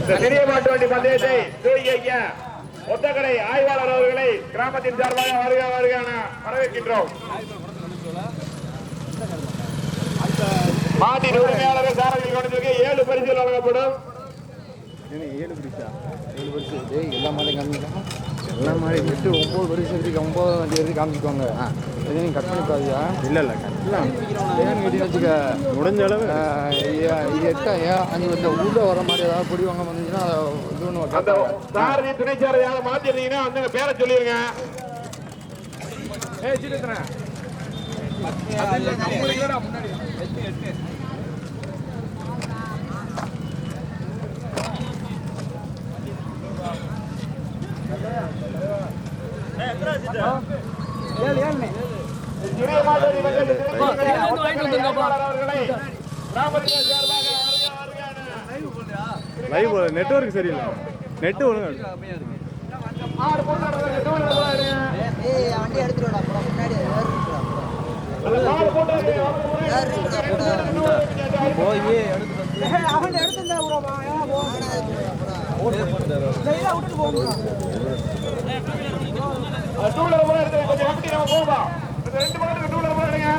இந்த சிறிய மாட்டு வண்டி பந்தயத்தை தூக்கிய ஒத்தக்கடை ஆய்வாளர் அவர்களை கிராமத்தின் சார்பாக வருக வருக வரவேற்கின்றோம். மாட்டின் உரிமையாளர்கள் சாரதியில் கொண்டிருக்க ஏழு பரிசுகள் வழங்கப்படும். ஏழு பரிசா? ஏழு பரிசு. எல்லா மாடையும் காமிக்கலாம் எல்லா மாதிரி எட்டு ஒம்பது பரிசு வரைக்கும் ஒம்பது வண்டி வரைக்கும் காமிச்சுக்கோங்க இதை நீங்கள் கட் பண்ணிக்காதியா? இல்லை இல்லை கட்டலாம் ஏன்னு கேட்டீங்கன்னு வச்சுக்க. முடிஞ்ச அளவு. எட்டா இந்த ஊரில் வர மாதிரி ஏதாவது பொடி வாங்க வந்துச்சுன்னா அதை இது ஒன்று அந்த சாரதி துணை சாரதி வந்து பேரை சொல்லிருங்க. ஏய் சீக்கிரம் சிறிய மாட்டு வண்டி பந்தயத்தை ஒத்தக்கடை ஆய்வாளர் அவர்களை கிராமத்தின் சார்பாக வருக வருக என லைவ் சரியில்லை நெட்டு ஒழுங்கு ஏய் வண்டி எடுத்துருடா முன்னாடி அவன் எடுத்துருந்தா விட்டுட்டு போகணும் போல எடுத்து கொஞ்சம் கமிட்டி நம்ம போகும்பா இந்த ரெண்டு பக்கத்துக்கு எடுங்க.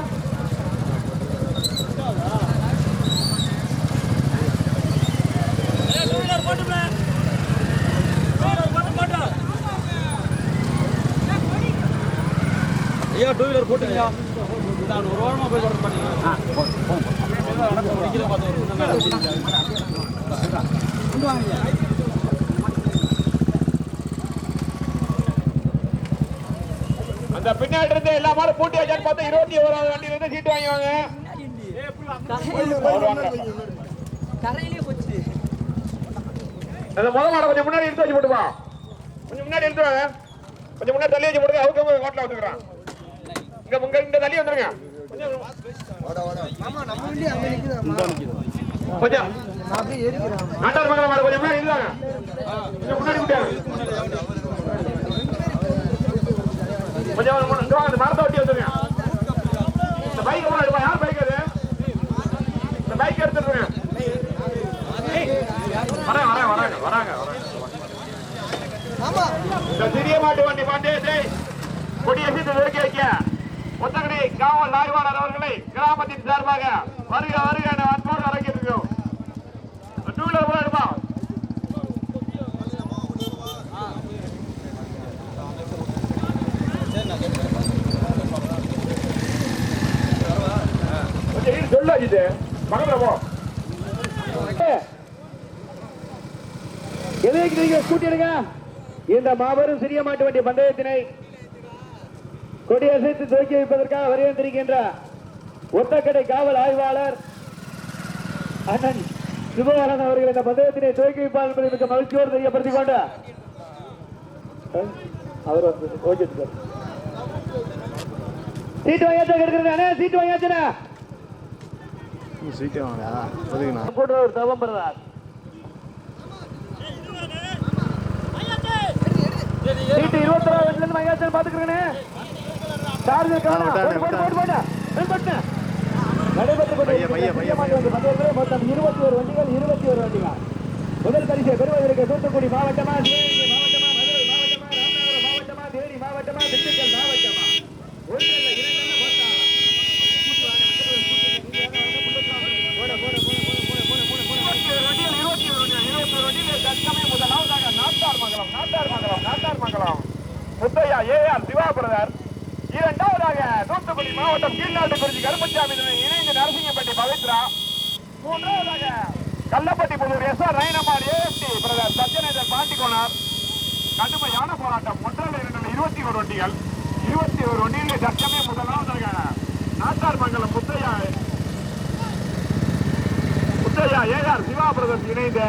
ஐயா டூ வீலர் போட்டுங்கய்யா நான் ஒரு வாரமா போய் தொடர்பு பண்ணிக்கிறேன் அந்த பின்னாடி இருந்து எல்லா மாடும் பூட்டி வச்சான்னு பார்த்தா இருபத்தி ஓராவது வண்டியில இருந்து சீட்டு வாங்கிவாங்க அந்த முத மாடை கொஞ்சம் முன்னாடி எடுத்து வச்சு போட்டுப்பா கொஞ்சம் முன்னாடி எடுத்து வாங்க. கொஞ்சம் முன்னாடி தள்ளி வச்சு போட்டு அவங்க ஹோட்டல வந்துக்கிறான். இங்க உங்க இந்த தள்ளி வந்துருங்க. கொஞ்சம். நாட்டார் மாடு கொஞ்சம் முன்னாடி இருந்தாங்க கொஞ்சம் முன்னாடி விட்டாங்க கொஞ்சம் இந்த மரத்தை ஒட்டி வந்துருங்க இந்த பைக் முன்னாடி போ. யார் பைக் அது இந்த பைக் எடுத்துருங்க வரேன் வரேன் வராங்க வராங்க இந்த சிறிய மாட்டு வண்டி பந்தயத்தை கொடியசித்து நிறுத்தி வைக்க ஒத்தகடை காவல் ஆய்வாளர் அவர்களை கிராமத்தின் சார்பாக வருக வருக என அன்போடு அழைக்கிறோம் டூ வீலர் போல இருப்பா. கொஞ்சம் இரு, சொல்லு பக்கத்துல போ. ஸ்கூட்டி எடுங்க. இந்த மாபெரும் சிறிய மாட்டு வண்டி பந்தயத்தினை கொடியசைத்து துவக்கி வைப்பதற்காக வருகின்ற ஒத்தக்கடை காவல் ஆய்வாளர் அண்ணன் சிவகாரன் அவர்கள் இந்த பந்தயத்தினை துவக்கி வைப்பார் என்பதை மிக மகிழ்ச்சியோடு தெரியப்படுத்திக் கொண்டு அவர் ஓகே சீட்டு வாங்கியாச்சா அண்ணா சீட்டு வாங்கியாச்சுண்ணா. சீட்டே வாங்க ஒரு தவம் பெறுறார் சீட்டு இருபத்தி ஆறு வயசுல இருந்து வாங்கியாச்சுன்னு பாத்துக்கிறேன்னு சார்ஜர். நடைபெற்றுக் பைய, பைய, கொண்டிருக்கிற பைய, முக்கியமான ஒரு பந்தயத்திலே மொத்தம் இருபத்தி ஒரு வண்டிகள் இருபத்தி ஒரு வண்டிகள். முதல் பரிசை பெறுவதற்கு தூத்துக்குடி மாவட்டமா சிவகங்கை மாவட்டமா மதுரை மாவட்டமா ராமநாதபுரம் மாவட்டமா தேனி மாவட்டமா திண்டுக்கல் மாவட்டமா ஒன்றல்ல இரண்டல்ல மொத்தம் போட, போட, போட, போட, போட, போட, போட, போட. இருபத்தி ஒரு வண்டிகள், இருபத்தி ஒரு வண்டிகள், இருபத்தி ஒரு வண்டிகள் தற்சமயம் முதலாவதாக நாட்டார் மங்கலம் நாட்டார் மங்கலம் நாட்டார் மங்கலம் முத்தையா ஏஆர் சிவா பிரதர். இரண்டாவதாக தூத்துக்குடி மாவட்டம் கீழ்நாட்டுக்குறிச்சி கருப்பசாமி இணைந்து நரசிங்கப்பட்டி பவித்ரா. மூன்றாவதாக கள்ளப்பட்டி புதூர் எஸ் ஆர் ரயனமால் ஏஎஸ்டி பிரதர் சத்யநேதர் பாண்டிகோனார் கடுமையான போராட்டம். ஒன்றில் இரண்டு இருபத்தி ஒரு வண்டிகள் இருபத்தி ஒரு வண்டிகளில் தற்சமயம் முதலாவதாக நாட்டார் மங்கலம் முத்தையா. முத்தையா ஏஆர் சிவா பிரதர் இணைந்த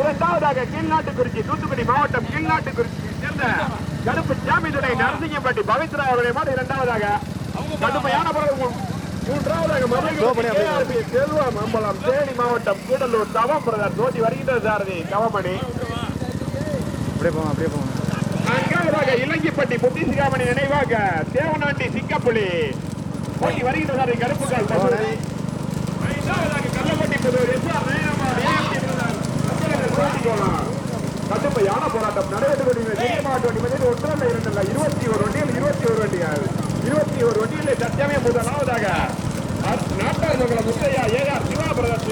இரண்டாவதாக கீழ்நாட்டுக்குறிச்சி தூத்துக்குடி மாவட்டம் கீழ்நாட்டுக்குறிச்சி சேர்ந்த கருப்பு ஜாமீதுரை நரசிங்கப்பட்டி பவித்ரா அவருடைய மாடு இரண்டாவதாக கடுமையான. மூன்றாவதாக மதுரை ARP செல்வம் அம்பலம் தேனி மாவட்டம் கூடலூர் தவம் பிரதர் தோட்டி வருகின்ற சாரதி கவமணி அப்படியே போங்க அப்படியே போங்க இலங்கிப்பட்டி புத்திசிகாமணி நினைவாக தேவநாட்டி சிங்கப்புலி போட்டி வருகின்றனர் கருப்புக்கால் பசுவதி. ஐந்தாவதாக கள்ளப்பட்டி புதூர் எஸ் ஆர் போட்டிக்கோலாம். கடுமையான போராட்டம். நடைபெற்று ஒன்றல்ல இரண்டல்ல இருபத்தி ஒரு வண்டியில் இருபத்தி ஒரு வண்டிகள். இருபத்தி ஒரு வண்டியிலே சத்தியமே முதலாவதாக. நாட்டாளர்களை முத்தையா ஏஆர் சிவா பிரதர்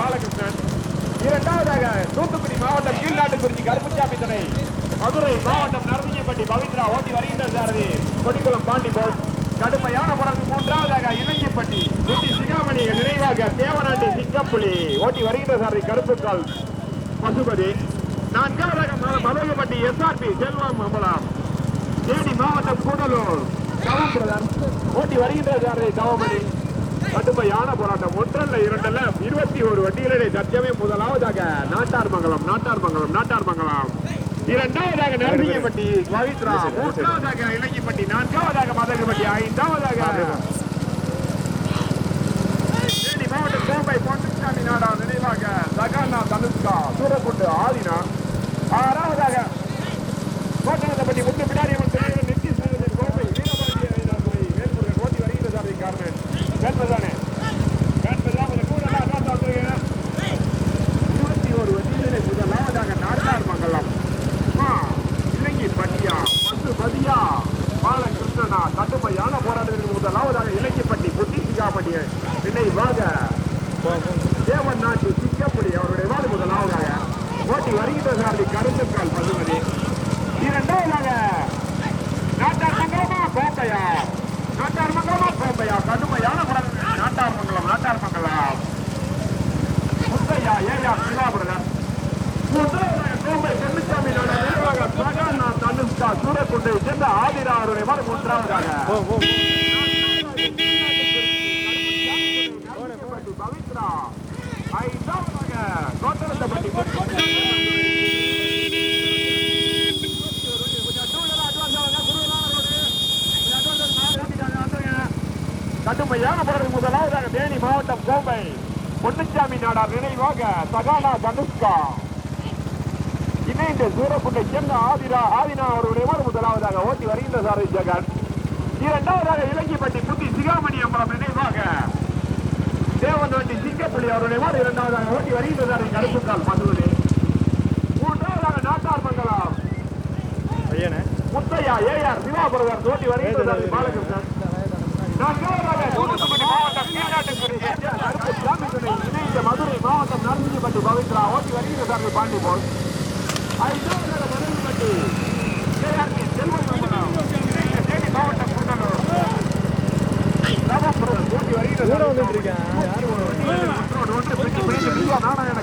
பாலகிருஷ்ணன். இரண்டாவதாக தூத்துக்குடி மாவட்டம் கீழ்நாட்டுக்குறிச்சி கருப்புச்சாமி துணை. மதுரை மாவட்டம் நரசிங்கப்பட்டி பவித்ரா ஓட்டி வருகின்ற சாரதி. கொடிக்குளம் பாண்டி போஸ் கடுமையான படம் மூன்றாவதாக இலங்கைப்பட்டி குட்டி சிகாமணி நிறைவாக தேவநாட்டி சிங்கப்புலி. ஓட்டி வருகின்ற சாரதி கருப்புக்கால் பசுபதி. நான்காவதாக ம- மதகுப்பட்டி எஸ்ஆர்பி செல்வம் அம்பலாம். தேனி மாவட்டம் கூடலூர். கவம்பிரதர் ஓட்டி வருகின்ற சாரதி தவமணி கடுமையான போராட்டம். ஒன்றல்ல இரண்டல்ல இருபத்தி ஒரு வண்டிகளிலே சத்தியமே முதலாவதாக நாட்டார் மங்கலம் நாட்டார் மங்கலம் நாட்டார் மங்கலம். இரண்டாவதாக நரசிங்கப்பட்டி பவித்ரா. மூன்றாவதாக இலங்கிப்பட்டி நான்காவதாக மதகுப்பட்டி ஐந்தாவதாக தேனி மாவட்டம் கோம்பை பொன்னுசாமி நாடா நினைவாக சகானா தனுஷ்கா சூரக்குண்டு ஆதினா. ஆறாவதாக கோட்டனத்தப்பட்டி முத்து பிடாரியம்மன் திருவிழா நித்தி சேகரன் கோம்பை வீரபாண்டிய ஐயனார்துறை வேல்முருகன் ஓட்டி வருகின்ற சாரதி கார்மேன் வேட்பதானே வேட்பதான் கொஞ்சம் கூட எல்லாம் அட்வான்ஸ் வந்துருங்க இருபத்தி ஒரு வண்டியிலே முதலாவதாக நாட்டார் மங்கலம் ஆ, இலங்கை பட்டியா பசு பதியா பாலகிருஷ்ணனா கடுமையான போராட்டத்தில் முதலாவதாக இலங்கைப்பட்டி புத்தி சிங்காப்பட்டியை நினைவாக தேவன் நாட்டு சிங்கப்படி அவருடைய வாடு முதலாவதாக ஓட்டி வருகின்ற சாரதி கருத்துக்கால் பசுமதி இரண்டாவதாக நாட்டார் மங்கலமா கோட்டையா நாட்டார் மங்கலமா கோட்டையா கடுமையான போராட்டம் நாட்டார் மங்கலம் நாட்டார் மங்கலம் முத்தையா ஏயா சிவாபுரன் முதலாவதாக கோம்பை பொன்னுச்சாமி நாடு நினைவாக சகானா தனுஷ்கா சூரக்குண்டை சேர்ந்த ஆதிரா அவருடைய வாடு மூன்றாவதாக பவித்ரா ஐந்தாவதாக கோட்டரத்தப்பட்டி கடுமையான போராட்டம் முதலாவதாக தேனி மாவட்டம் கோம்பை பொன்னுச்சாமி நாடார் நினைவாக சகானா தனுஷ்கா. இணைந்து சூரக்குண்டை சேர்ந்த ஆதிரா ஆதினா அவருடைய முதலாவதாக ஓட்டி வருகின்ற சாரதி ஜெகன். இரண்டாவதாக இலங்கிப்பட்டி புத்தி சிகாமணி அம்பலம் நினைவாக. தேவநாட்டி சிங்கப்பள்ளி அவருடைய வாடு இரண்டாவதாக ஓட்டி வருகின்ற சாரதி கருப்புக்கால் மதுரை மூன்றாவதாக நாட்டார் மங்கலம். முத்தையா ஏஆர் சிவாபுரவர் ஓட்டி வருகின்ற சாரதி பாலகிருஷ்ணன். நான்காவதாக தூத்துக்குடி மாவட்டம் கீழாட்டுக்குடி கருப்பு சாமி துணை இணைந்த மதுரை மாவட்டம் நரசிங்கப்பட்டி பவித்ரா ஓட்டி வருகின்ற சார் பாண்டி போல் ஐந்தாவதாக மதுரைப்பட்டி கேஆர்பி செல்வம் தேனி மாவட்டம் கூட்டலூர் ஓட்டி வருகின்ற இருக்கேன்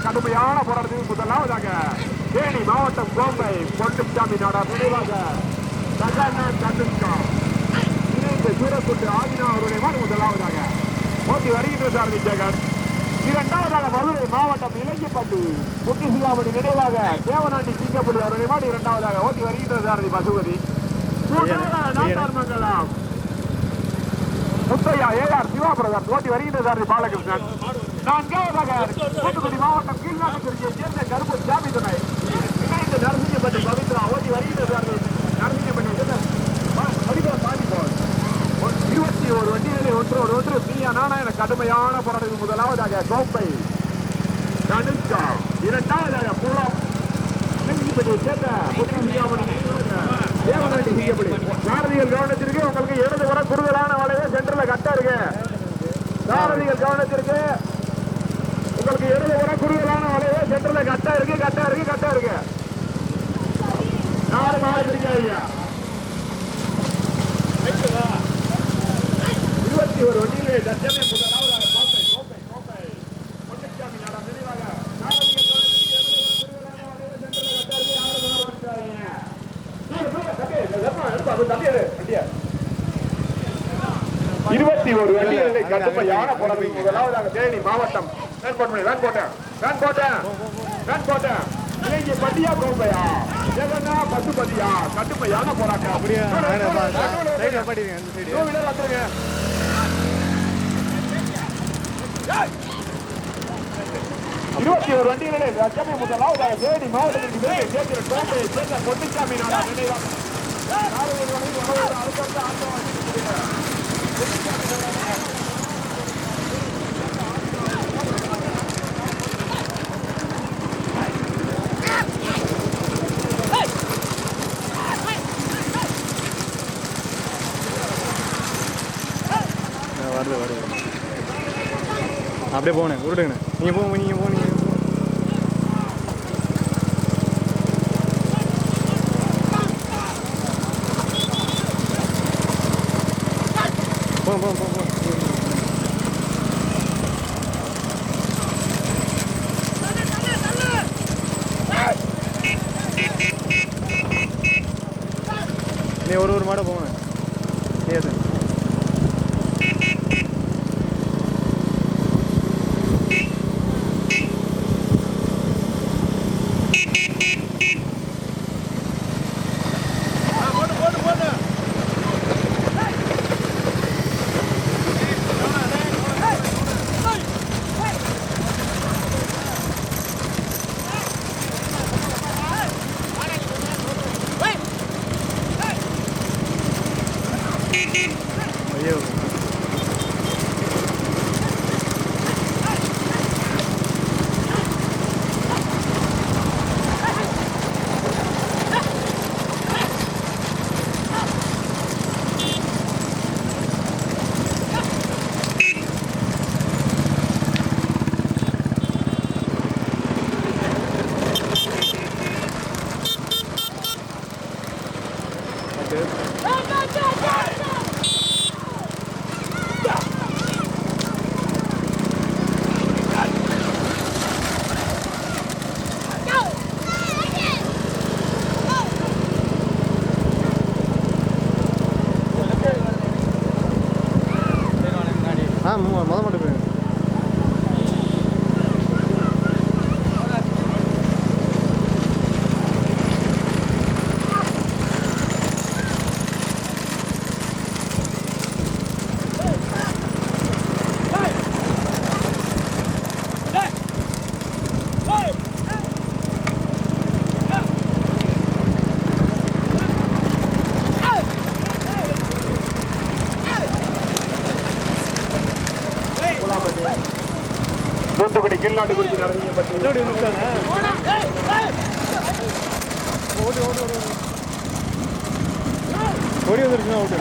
கடுமையான போராட்டத்தில் முதலாவதாக தேனி மாவட்டம் கோம்பை பொன்னுச்சாமி நாடார் நினைவாக சகனா தனுஷ்கா ஆதினா அவருடைய முதலாவதாக ஓட்டி வருகின்ற சாரதி ஜெகன் இரண்டாவதாக மதுரை மாவட்டம் இலங்கிப்பட்டி குட்டி சிங்காமணி நினைவாக தேவநாட்டி சிங்கப்பள்ளி அவருடைய வாடு இரண்டாவதாக ஓட்டி வருகின்ற சாரதி பசுபதி. மங்கலம். முத்தையா ஏஆர் சிவாபிரதர் ஓட்டி வருகின்ற சாரதி பாலகிருஷ்ணன். நான்காவதாக தூத்துக்குடி மாவட்டம் கீழ்நாட்டுக்குறிச்சியை சேர்ந்த கருப்பு சாமி துணை நரசிங்கப்பட்டி பவித்ரா ஓட்டி வருகின்ற சாரதி நரசிங்கப்பட்டி சேர்ந்த ப- மதிப்புல பாதி போல் வண்டி ஒரு வண்டி ஒரு ஒன்று. பிரியா என கடுமையான போராட்டம் முதலாவதாக கோப்பை. கணுக்கா இரண்டாவதாக புலம். இலங்கைப்பட்டியை கவனத்திற்கு உங்களுக்கு இடது வர குறுகலான வளைவு சென்டர்ல கட்டா இருக்கு பாரதிகள் கவனத்திற்கு உங்களுக்கு இடது வர குறுகலான வளைவு சென்டர்ல கட்டா இருக்கு கட்டா இருக்கு கட்டா இருக்கு. நாலு நாலு பிடிக்காதீங்க இருபத்தி ஒரு வண்டியிலே தச்சமே முதலாவதாக கோப்பை கோப்பை கோப்பை பொன்னுச்சாமி நாடா நினைவாக பாரதிகள் கவனத்திற்கு இடது வர குறுகலான வளைவு சென்டர்ல கட்டா இருக்கு யாரும் நாலு பிடிக்காதீங்க இருபத்தி ஒரு வண்டிகளை கடுமையான புலமை முதலாவதாக தேனி மாவட்டம். வேன் போட்டேன் வேன் போட்டேன் வேன் போட்டேன் வேன் போட்டேன் இலங்கை பட்டியா கோம்பையா ஜெகன்னா பசுபதியா கடுமையான போராட்டம். அப்படியே இருபத்தி ஒரு வண்டிகளிலே லட்சமே முதலாவதாக தேனி மாவட்டத்திற்கு சேர்க்கிற கோட்டையை சேர்ந்த பொன்னிசாமி நாடார் நினைவாக அப்படியே போனேன் உருட்டுங்கண்ணே நீங்கள் போங்க நீங்கள் போங்க தூத்துக்குடி கீழ்நாட்டு குறிச்சி நடந்தப்பட்டு ஓடி ஓடி ஓடி ஓடி. ஓடி வந்துருச்சுன்னா ஓட்டு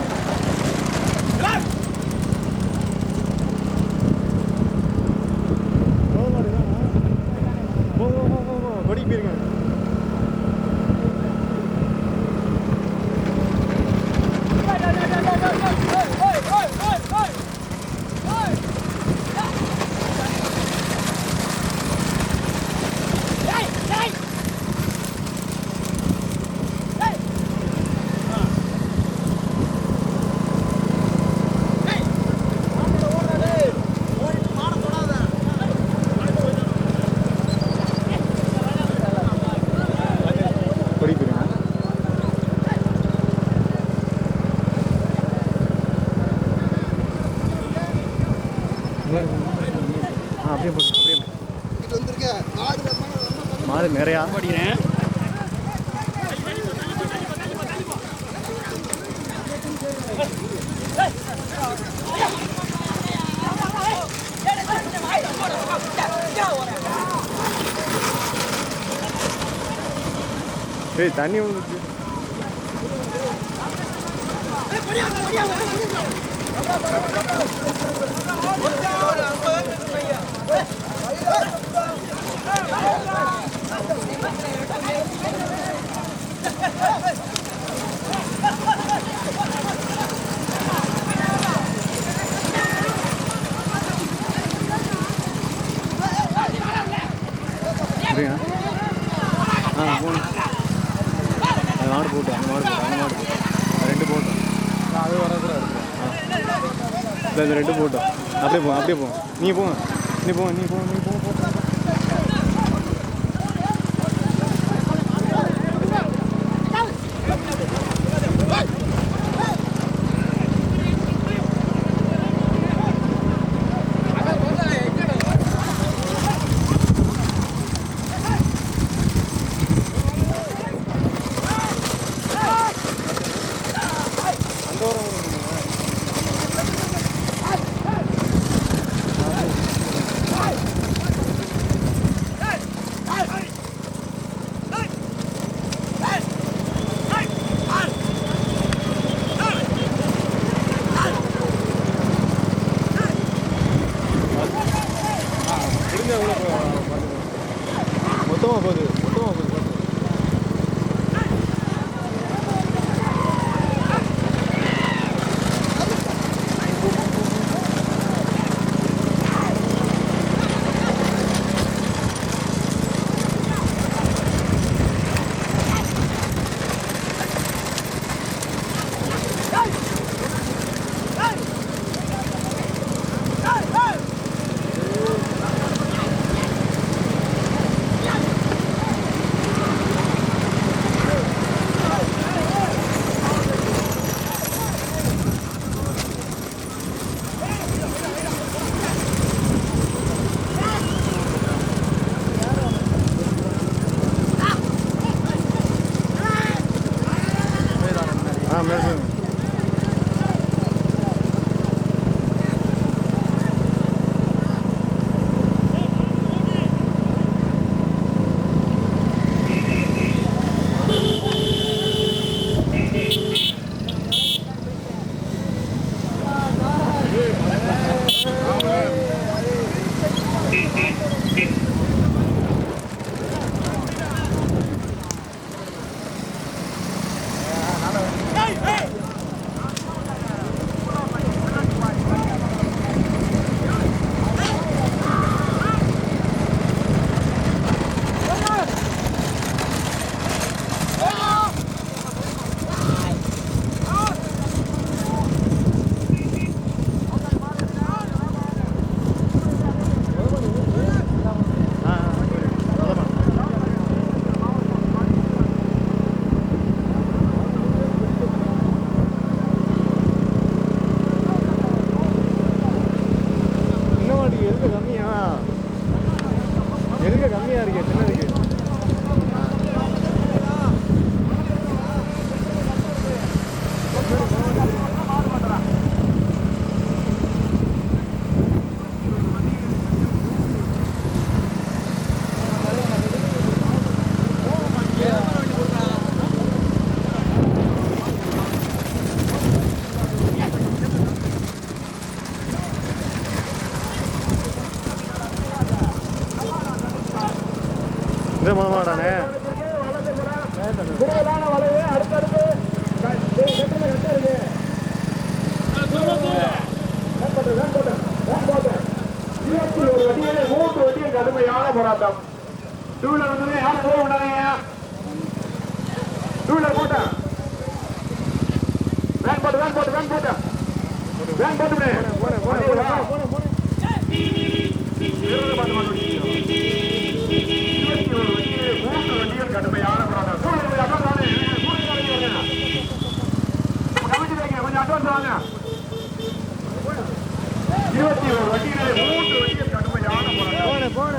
மாடு நிறையா. படிக்கிறேன் ஏய் தண்ணி வந்துச்சு அப்படியா ஆ போகணும் அந்த மாடு போட்டு அந்த மாடு போட்டு அந்த மாடு போட்டு ரெண்டு போட்டோம் அது வரக்கூடாது இல்லை ரெண்டு போட்டோம். அப்படியே போ அப்படியே போ. நீ போங்க நீ போங்க நீ போங்க நீ போங்க வாங்க. இருபத்தி ஒரு வண்டியிலே மூன்று வண்டிகள் கடுமையான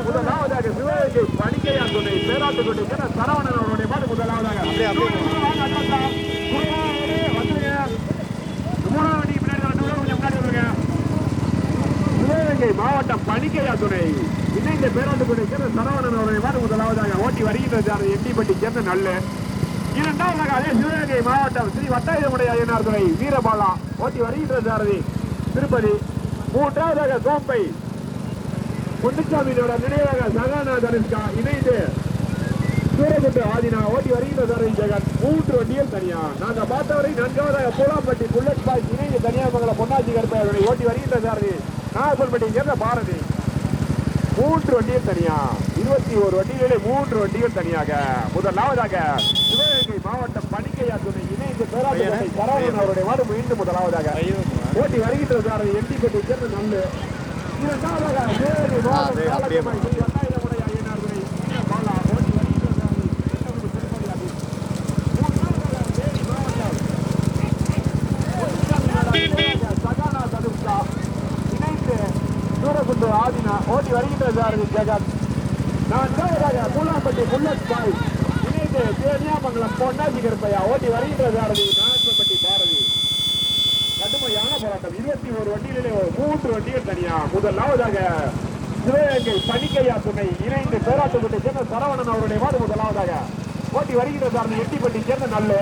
முதலாவதாக சிவகங்கை பணிக்கையான் துணை பேராட்டுக்குடி சரவணன் அவருடைய பாட்டு முதலாவதாக. சிவகங்கை மாவட்டம் பணிக்கையா துணை இணைந்த பேராட்டுக்குடி சரவணன் அவருடைய பாட்டு முதலாவதாக ஓட்டி வருகின்றது எட்டிப்பட்டி சேர்ந்த நல்ல. இரண்டாவதாக அதே சிவகங்கை மாவட்டம் ஸ்ரீ வட்டாயுதமுடைய ஐயனார் துறை வீரபாலா ஓட்டி வருகின்ற சாரதி. திருப்பதி மூன்றாவதாக கோம்பை பொன்னுச்சாமியோட நினைவாக சகானா இணைந்து சூரகுண்டு ஆதினா ஓட்டி வருகின்ற சாரதி ஜெகன். மூன்று வண்டியில் தனியா. நாங்க பார்த்தவரை நான்காவதாக பூலாம்பட்டி புல்லட் பாய் இணைந்து கன்னியாகுமங்கலம் பொன்னாச்சி கருப்பையர்களை ஓட்டி வருகின்ற சாரதி. நாகப்பன்பட்டி சேர்ந்த பாரதி. மூன்று வண்டியில் தனியா. இருபத்தி ஒரு வண்டிகளிலே மூன்று வண்டிகள் தனியாக. முதலாவதாக மாவட்டம் பணிக்கையா துணை இணைந்து பேராட்சி சரவணன் அவருடைய வார்டு மீண்டும் முதலாவதாக ஓட்டி வருகின்ற சாரதி எண்டிப்பட்டி சேர்ந்த நல்லு இரண்டாவதாக சூரகுண்டு ஆதினா ஓட்டி வருகின்ற சாரதி ஜெகன் நான்காவதாக பூலாம்பட்டி புல்லட் பாய். இணைந்து தேனியாமங்கலம் பொன்னாச்சி கருப்பையா ஓட்டி வருகின்றது சாரதி நாகப்பட்டி பாரதி. கடுமையான போராட்டம். இருபத்தி ஒரு வண்டிகளிலே மூன்று வண்டிகள் தனியா. முதலாவதாக சிவகங்கை பணிக்கையா துணை இணைந்து பேராட்டுக்குட்டை சேர்ந்த சரவணன் அவருடைய வார்டு முதலாவதாக ஓட்டி வருகின்ற சாரதி எட்டிப்பட்டி சேர்ந்த நல்ல.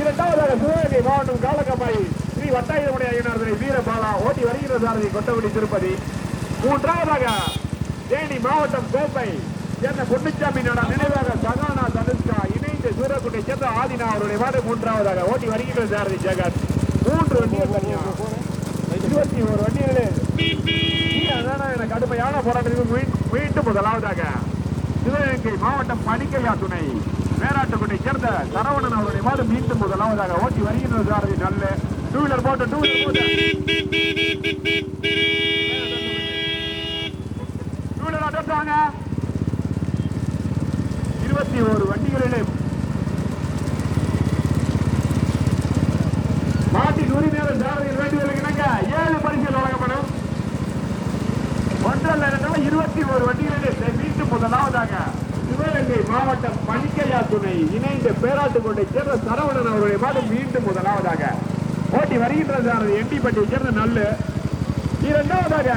இரண்டாவதாக சிவகங்கை மாவட்டம் காலக்கம்பாய் ஸ்ரீ வட்டாயுடைய ஐயனார் வீரபாலா ஓட்டி வருகின்ற சாரதி கொட்டகுடி திருப்பதி. மூன்றாவதாக தேனி மாவட்டம் கோப்பை சேர்ந்த பொன்னுச்சாமி நாடா நினைவாக சகானா சூரக்குண்டை சேர்ந்த ஆதினா அவருடைய வார்டு மூன்றாவதாக ஓட்டி வருகின்ற சாரதி ஜெகன் மூன்று வண்டிகள் தனியா இருபத்தி ஒரு வண்டிகளே. அதான எனக்கு கடுமையான போராட்டத்திற்கு மீண்டும் முதலாவதாக சிவகங்கை மாவட்டம் பணிக்கையா துணை. மேராட்டுக்குண்டை சேர்ந்த சரவணன் அவருடைய மாடு மீண்டும் முதலாவதாக ஓட்டி வருகின்ற சாரதி. நல்ல டூ வீலர் போட்டு. டூ வீலர் இருபத்தி ஒரு வண்டிகளிலே மாட்டின் உரிமையாளர் சாரதிகள் வேண்டுதலுக்கு இணங்க ஏழு பரிசுகள் வழங்கப்படும் இருபத்தி ஒரு வண்டிகளிலே மீண்டும் முதலாவதாக சிவகங்கை மாவட்டம் பணிக்கையா துணை இணைந்த பேராட்டுக்கொண்டை சேர்ந்த சரவணன் அவருடைய மாடு மீண்டும் முதலாவதாக. ஓட்டி வருகின்றது எண்டிப்பட்டியை சேர்ந்த நல்லு. இரண்டாவதாக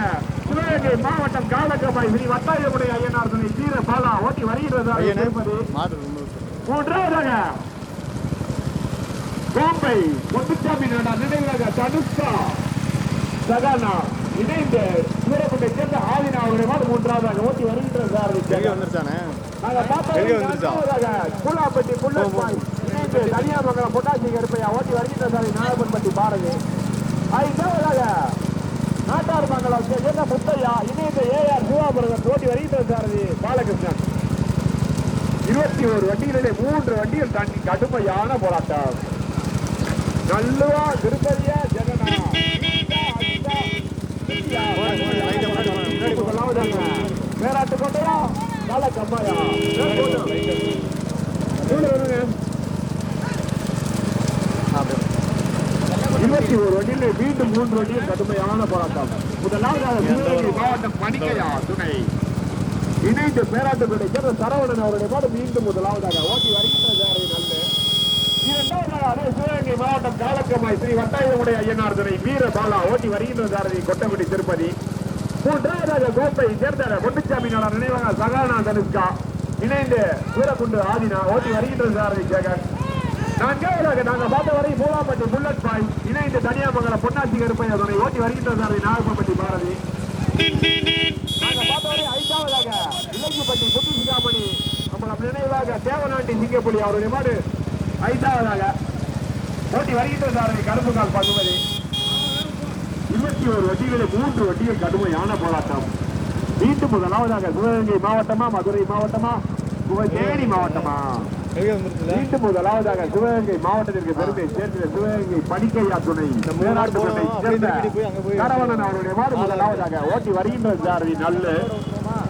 சிவகங்கை மாவட்டம் காலக்கமாய் ஸ்ரீ வட்டாயமுடைய ஐயனார் துணை சீர. பாலா ஓட்டி வருகின்றது மூன்றாவதாக கோம்பை முத்துச்சாமி நாடா நினைவாக தனுஷ்கா சகானா இணைந்து அவருடைய மாடு மூன்றாவதாக ஓட்டி வருகின்றது சாரதி எங்கே வந்துருச்சானே? நாங்க பார்த்தது எங்க வந்துருச்சா? இரண்டாவதாக கூலாப்பட்டி புல்லட் பாய். இணைந்து தனியாமங்கலம் பொட்டாசி கருப்பையா ஓட்டி வருகின்ற சாரி நாகப்பன்பட்டி பாரதி. ஐந்தாவதாக நாட்டார்மங்கலம் சேர்ந்த முத்தையா இணைந்து ஏஆர் சிவாபுரம் ஓட்டி வருகின்ற சாரதி பாலகிருஷ்ணன். இருபத்தி ஒரு வண்டிகளிலே மூன்று வண்டிகள் தாண்டி கடுமையான போராட்டம். நல்லுவா திருப்பதியா ஜெகனா அனிதா, கோட்டையா கால கம்மாயா இருபத்தி ஒரு வண்டியில் மீண்டும் மூன்று வண்டியில் கடுமையான போராட்டம் முதலாவது மாவட்டம் துணை இணைந்து பேராட்டுப்படை சரவணன் அவருடைய மீண்டும் முதலாவதாக ஓட்டி வருகின்றது இரண்டாவதாக சிவகங்கை மாவட்டம் காலக்கமாய் ஸ்ரீ வட்டாயுடைய ஐயனார் துணை வீர பாலா ஓட்டி வருகின்ற சாரதி கொட்டகுடி திருப்பதி. மூன்றாவதாக கோப்பை சேர்ந்த பொன்னுச்சாமி நாளா நினைவாக சகானா தனுஷ்கா இணைந்து சூரக்குண்டு ஆதினா ஓட்டி வருகின்ற சாரதி ஜெகன் நான்காவதாக நாங்கள் பார்த்த வரை மூலாப்பட்டி புல்லட் பாய் இணைந்து தனியாமங்கலம் பொன்னாட்சி கருப்பையா துணை ஓட்டி வருகின்ற சாரதி நாகப்பட்டி பாரதி. ஐந்தாவதாக இலக்கியப்பட்டி புத்தி சிகாமணி நம்மள நினைவாக தேவநாட்டி சிங்கப்புலி அவருடைய மாடு ஐந்தாவதாக போட்டி வருகின்ற சாரதி கருப்பு கால் பகுமதி இருபத்தி ஒரு வண்டிகளில் மூன்று வண்டிகள் கடுமையான போராட்டம். மீண்டும் முதலாவதாக சிவகங்கை மாவட்டமா மதுரை மாவட்டமா தேனி மாவட்டமா? மீண்டும் முதலாவதாக சிவகங்கை மாவட்டத்திற்கு பெருமை சேர்ந்த சிவகங்கை பணிக்கையா துணை சரவணன் அவருடைய மாடு முதலாவதாக ஓட்டி வருகின்ற சாரதி நல்ல.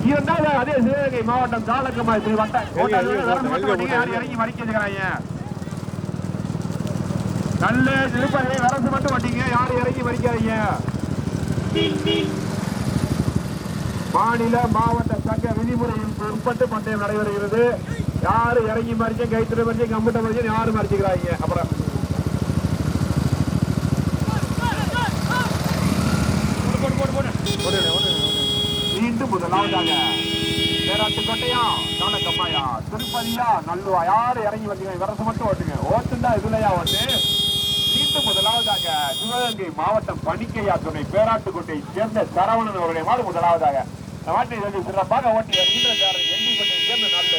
இரண்டாவது அதே சிவகங்கை மாவட்டம் காலக்கமாய் ஸ்ரீ வட்ட கோட்டாளி எங்க வரது மட்டும் எங்க வண்டிங்க யாரும் இறங்கி மறிக்கிறாங்க நல்ல திருப்பதி வரசு மட்டும் வண்டிங்க யாரும் இறங்கி மறிக்காதீங்க மாநில மாவட்ட சங்க விதிமுறையின் உட்பட்டு பந்தயம் நடைபெறுகிறது. யாரு இறங்கி மறிச்சு கைத்திர மறிச்சு கம்பிட்ட மறிச்சு யாரும் மறிச்சுக்கிறாங்க அப்புறம். மீண்டும் முதலாவதாக பேராட்டு கோட்டையா திருப்பதியா நல்லுவா யாரு இறங்கி வந்தீங்க. வரசு மட்டும் ஓட்டுங்க. ஓட்டுண்டா இதுலயா ஓட்டு? மீண்டும் முதலாவதாக சிவகங்கை மாவட்டம் பணிக்கையா துணை பேராட்டுக்கோட்டை சேர்ந்த சரவணன் அவருடைய மாடு முதலாவதாக. இந்த மாட்டை சிறப்பாக ஓட்டிய வருகின்ற சாரதி எண்ணிக்கொண்டை சேர்ந்த நல்ல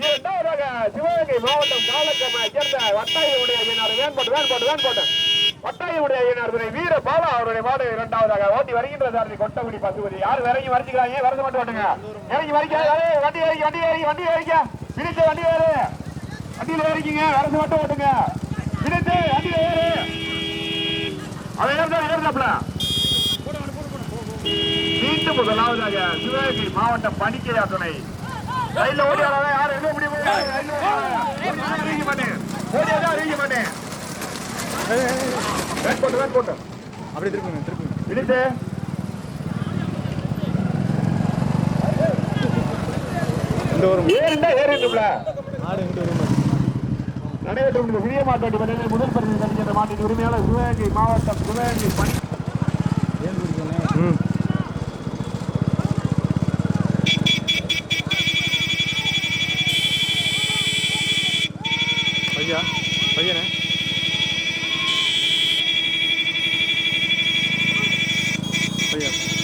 இரண்டாவதாக சிவகங்கை மாவட்டம் காலக்கம்மாயை சேர்ந்த வட்டாயுடைய ஐயனார் வேண்பாடு வேண்பாடு வேன்போட்டு வட்டாயுடைய ஐயனார் துணை வீர பாலா அவருடைய மாடு இரண்டாவதாக ஓட்டி வருகின்ற சாரதி கொட்டகுடி பசுபதி. யாரு இறங்கி வரைஞ்சுக்கிறாங்க வரது மட்டும் ஓட்டுங்க இறங்கி வரைக்காது வண்டி ஏறி வண்டி ஏறி வண்டி ஏறிக்க. பிடிச்ச வண்டி ஏறு. வண்டியில ஏறிக்கிங்க. வரது மட்டும் ஓட்டுங்க பிடிச்சு வண்டியில ஏறு. அவன் ஏறுதா ஏறுதாப்ல மீண்டும் முதலாவதாக சிவகங்கை மாவட்டம் பணிக்கையா துணை. ரயில்ல ஓடி வராத யாரும் எதுவும் முடியும் ரயில்ல அறிவிக்க மாட்டேன் ஓடியாதான் அறிவிக்க மாட்டேன். வேட் போட்டு வேட் போட்டு. அப்படியே திருப்புங்க திருப்புங்க. இடித்து. இந்த ஒரு ஏறிண்டா ஏறிட்டுல மாடு எங்கிட்ட வரும் நடைபெற்ற சிறிய மாட்டாட்டி பள்ளியில் முதல் பரிசு தருகின்ற மாட்டின் உரிமையாளர் சிவகங்கை மாவட்டம் சிவகங்கை பணி ம் பையா? பையனே?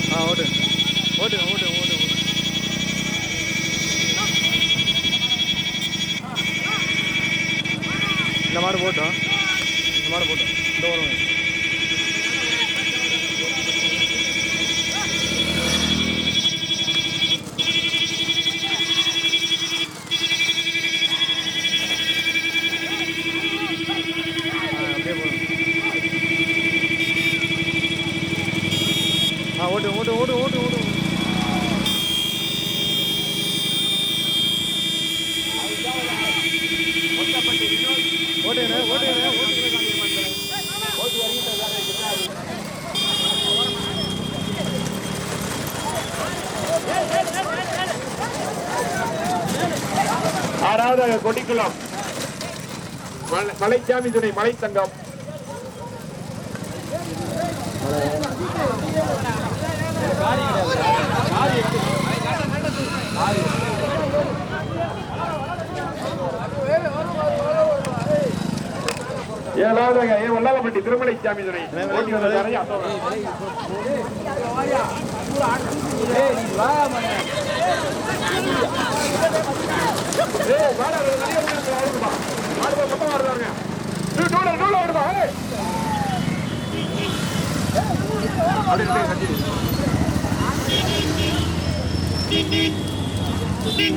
ஆ ஓட்டு. ஓட்டுங்க ஓட்டுங்க ஓட்டுங்க ஓட்டுங்க இந்த மாடு போட்டோம் இந்த மாடு போட்டோம் இந்த வரும் அப்படியே போதும் ஆ ஓட்டு ஓட்டு ஓட்டு ஓட்டு ஓட்டு ஓட்டுங்க ஓட்டுங்க ஓட்டுங்க ஆறாவதாக கொடிக்குளம். மலை- மலைச்சாமி துணை மலைத்தங்கம் ஏழாவதாக ஏ திருமலை சாமி துணை. ஓட்டி வந்ததாரே அசோகன். ஏய், வாடா, ஒரு நிறைய பேர் இருக்காங்க, வருதுப்பா. ஆடு போய் மொத்தமா வருதாங்க. டூ- டூல, டூல வருதுப்பா, ஏய். அப்படியே அப்படியே கட்டிடு.